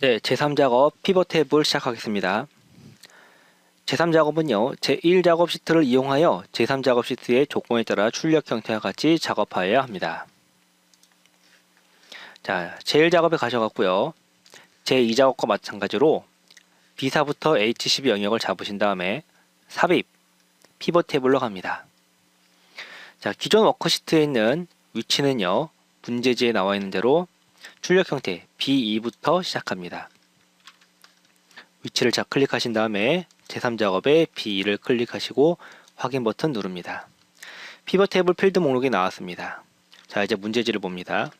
네, 제3작업 피벗 탭을 시작하겠습니다. 제3작업은요, 제1작업 시트를 이용하여 제3작업 시트의 조건에 따라 출력 형태와 같이 작업하여야 합니다. 자, 제1작업에 가셔갖고요. 제2작업과 마찬가지로 B사부터 H12 영역을 잡으신 다음에 삽입, 피벗 탭으로 갑니다. 자, 기존 워크시트에 있는 위치는요, 문제지에 나와 있는 대로 출력 형태 B2부터 시작합니다. 위치를 자 클릭하신 다음에 제3작업에 B2를 클릭하시고 확인 버튼 누릅니다. 피벗 테이블 필드 목록이 나왔습니다. 자 이제 문제지를 봅니다.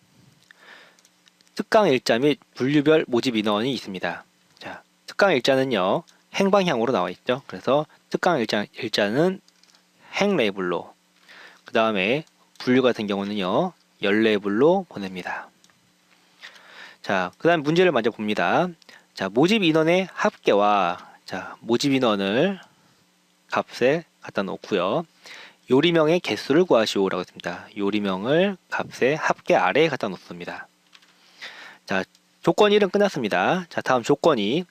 특강 일자 및 분류별 모집 인원이 있습니다. 자 특강 일자는요 행방향으로 나와 있죠. 그래서 특강 일자, 일자는 행 레이블로 그 다음에 분류 같은 경우는요 열 레이블로 보냅니다. 자, 그 다음 문제를 먼저 봅니다. 자, 모집 인원의 합계와 자, 모집 인원을 값에 갖다 놓고요. 요리명의 개수를 구하시오라고 했습니다. 요리명을 값의 합계 아래에 갖다 놓습니다. 자, 조건 1은 끝났습니다. 자, 다음 조건 2.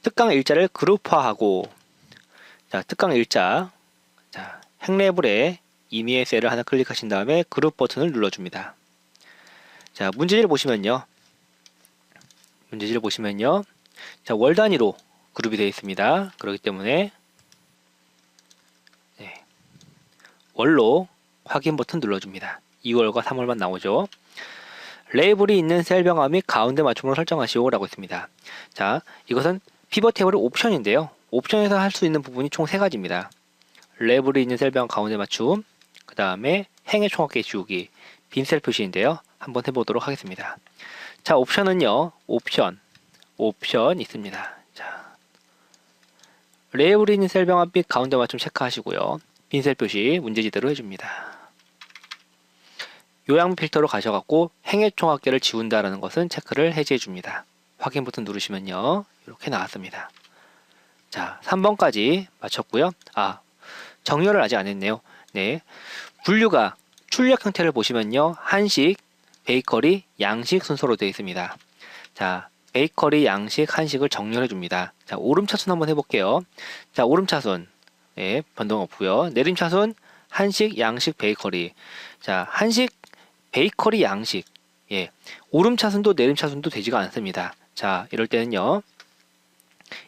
특강 일자를 그룹화하고 자, 특강 일자 자, 행레블에 임의의 셀을 하나 클릭하신 다음에 그룹 버튼을 눌러줍니다. 자, 문제지를 보시면요. 문제지를 보시면요. 자, 월 단위로 그룹이 되어 있습니다. 그렇기 때문에 네, 월로 확인 버튼 눌러줍니다. 2월과 3월만 나오죠. 레이블이 있는 셀 병합 및 가운데 맞춤으로 설정하시오 라고 했습니다. 자, 이것은 피벗 테이블의 옵션인데요. 옵션에서 할 수 있는 부분이 총 세 가지입니다. 레이블이 있는 셀 병합 가운데 맞춤, 그 다음에 행의 총합계 지우기, 빈셀 표시인데요. 한번 해보도록 하겠습니다. 자, 옵션은요. 옵션, 옵션 있습니다. 자, 레이블이 있는 셀 병합 및 가운데 맞춤 체크하시고요. 빈셀 표시 문제지대로 해줍니다. 요양 필터로 가셔갖고 행의 총합계를 지운다라는 것은 체크를 해제해 줍니다. 확인 버튼 누르시면요. 이렇게 나왔습니다. 자, 3번까지 마쳤고요. 아, 정렬을 아직 안 했네요. 네. 분류가 출력 형태를 보시면요. 한식, 베이커리, 양식 순서로 되어 있습니다. 자, 베이커리, 양식, 한식을 정렬해 줍니다. 자, 오름차순 한번 해볼게요. 자, 오름차순. 네, 변동 없고요. 내림차순, 한식, 양식, 베이커리. 자, 한식, 베이커리, 양식. 예. 오름차순도 내림차순도 되지가 않습니다. 자, 이럴 때는요.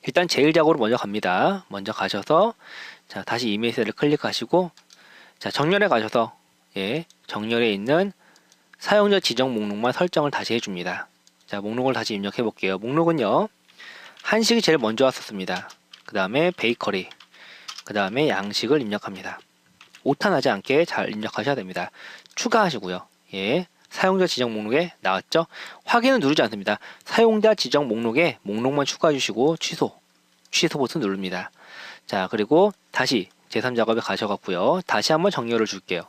일단 제일작으로 먼저 갑니다. 먼저 가셔서 자, 다시 이메일을 클릭하시고 자, 정렬에 가셔서 예, 정렬에 있는 사용자 지정 목록만 설정을 다시 해줍니다. 자, 목록을 다시 입력해 볼게요. 목록은요, 한식이 제일 먼저 왔었습니다. 그 다음에 베이커리, 그 다음에 양식을 입력합니다. 오타나지 않게 잘 입력하셔야 됩니다. 추가하시고요. 예, 사용자 지정 목록에 나왔죠? 확인은 누르지 않습니다. 사용자 지정 목록에 목록만 추가해 주시고 취소, 취소 버튼 누릅니다. 자, 그리고 다시 제3작업에 가셔갖고요. 다시 한번 정렬을 줄게요.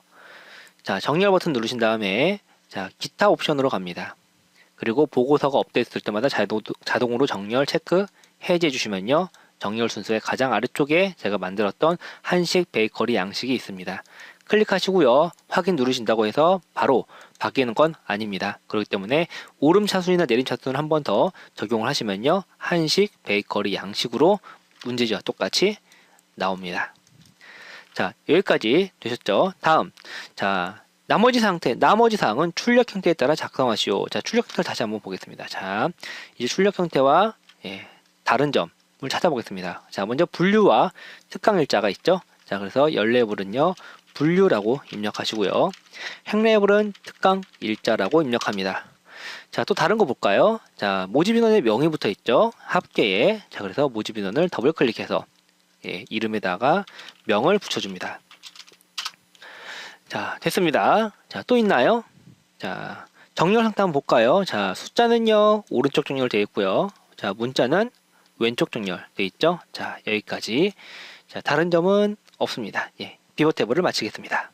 자, 정렬 버튼 누르신 다음에 자, 기타 옵션으로 갑니다. 그리고 보고서가 업데이트 될 때마다 자동, 자동으로 정렬 체크 해제해 주시면요. 정렬 순서의 가장 아래쪽에 제가 만들었던 한식, 베이커리, 양식이 있습니다. 클릭하시고요. 확인 누르신다고 해서 바로 바뀌는 건 아닙니다. 그렇기 때문에 오름 차순이나 내림 차순을 한 번 더 적용을 하시면요. 한식, 베이커리, 양식으로 문제지와 똑같이 나옵니다. 자, 여기까지 되셨죠? 다음. 자, 나머지 상태, 나머지 사항은 출력 형태에 따라 작성하시오. 자, 출력 형태를 다시 한번 보겠습니다. 자, 이제 출력 형태와 예, 다른 점을 찾아보겠습니다. 자, 먼저 분류와 특강 일자가 있죠? 자, 그래서 열 레벨은요, 분류라고 입력하시고요. 행 레벨은 특강 일자라고 입력합니다. 자, 또 다른 거 볼까요? 자, 모집 인원의 명이 붙어 있죠? 합계에. 자, 그래서 모집 인원을 더블 클릭해서 예, 이름에다가 명을 붙여줍니다. 자, 됐습니다. 자, 또 있나요? 자, 정렬 상태 한번 볼까요? 자, 숫자는요, 오른쪽 정렬 되어 있고요. 자, 문자는 왼쪽 정렬 되어 있죠? 자, 여기까지. 자, 다른 점은 없습니다. 예, 피벗 탭을 마치겠습니다.